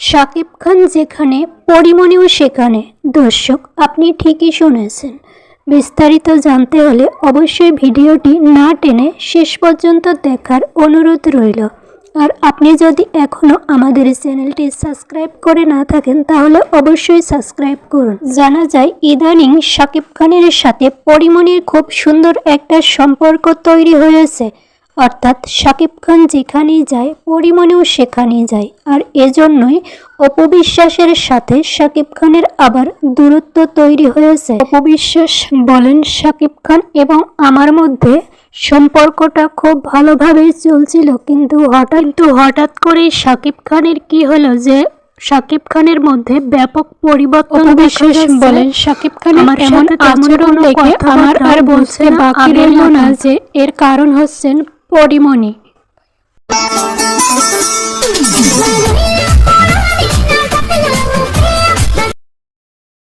শাকিব খান যেখানে, পরিমণিও সেখানে। দর্শক, আপনি ঠিকই শুনেছেন। বিস্তারিত জানতে হলে অবশ্যই ভিডিওটি না টেনে শেষ পর্যন্ত দেখার অনুরোধ রইল। আর আপনি যদি এখনও আমাদের চ্যানেলটি সাবস্ক্রাইব করে না থাকেন, তাহলে অবশ্যই সাবস্ক্রাইব করুন। জানা যায়, ইদানিং শাকিব খানের সাথে পরিমণির খুব সুন্দর একটা সম্পর্ক তৈরি হয়েছে। অর্থাৎ শাকিব খান যেখানেই যায় পরিমণিও সেখানেই যায়। আর এজন্যই অপবিশ্বাসের সাথে শাকিব খানের আবার দূরত্ব তৈরি হয়েছে। অপবিশ্বাস বলেন শাকিব খান এবং আমার মধ্যে সম্পর্কটা খুব ভালোভাবেই চলছিল। কিন্তু হঠাৎ কিন্তু হঠাৎ করেই শাকিব খানের কি হলো যে শাকিব খানের মধ্যে ব্যাপক পরিবর্তন অপবিশ্বাস বলেন শাকিব খান আমার এমন আচরণ দেখে আমার আর বলছে বাকি রইল না যে এর কারণ হচ্ছেন পরিমণি